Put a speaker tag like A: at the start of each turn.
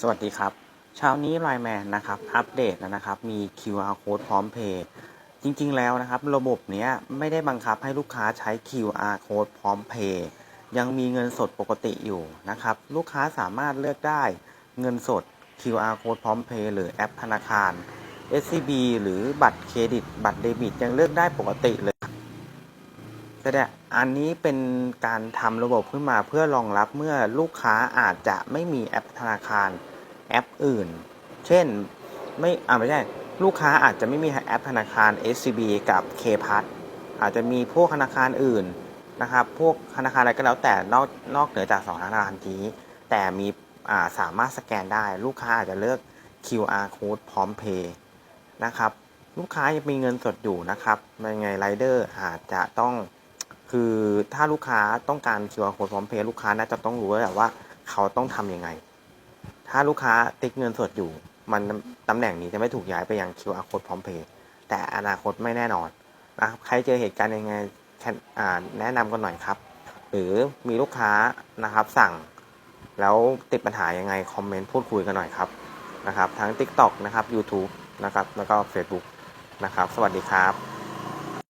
A: สวัสดีครับ เช้านี้ไลแมนนะครับ อัปเดตนะครับ มี QR code พร้อมเพย์จริงๆแล้วนะครับ ระบบเนี้ยไม่ได้บังคับให้ลูกค้าใช้ QR code พร้อมเพย์ยังมีเงินสดปกติอยู่นะครับ ลูกค้าสามารถเลือกได้เงินสด QR code พร้อมเพย์หรือแอปธนาคาร SCB หรือบัตรเครดิต บัตรเดบิตยังเลือกได้ปกติเลย แสดงอันนี้เป็นการทำระบบขึ้นมาเพื่อรองรับเมื่อลูกค้าอาจจะไม่มีแอปธนาคารแอปอื่น เช่นไม่อ่าไม่ใช่ลูกค้าอาจจะไม่มีแอปธนาคาร SCB กับ k p a s อาจจะมีพวกธนาคารอื่นนะครับ พวกธนาคารอะไรก็แล้วแต่นอกนอกเหนือจากสองธนาคารนี้ แต่มีอ่าสามารถสแกนได้ ลูกค้าอาจจะเลือก QR code พร้อมเพย์นะครับ ลูกค้ายังมีเงินสดอยู่นะครับยังไงไรเดอร์อาจจะต้อง คือถ้าลูกค้าต้องการ QR code พร้อมเพย์ลูกค้าน่าจะต้องรู้แล้วแหละว่าเขาต้องทำยังไง ถ้าลูกค้าติ๊กเงินสดอยู่ มันตำแหน่งนี้จะไม่ถูกย้ายไปยัง QR code พร้อมเพย์แต่อนาคตไม่แน่นอนนะครับใครเจอเหตุการณ์ยังไงแนะนำกันหน่อยครับ หรือมีลูกค้านะครับสั่ง แล้วติดปัญหายังไงคอมเมนต์พูดคุยกันหน่อยครับนะครับทั้ง TikTok นะครับ YouTube นะครับแล้วก็ Facebook นะครับ สวัสดีครับ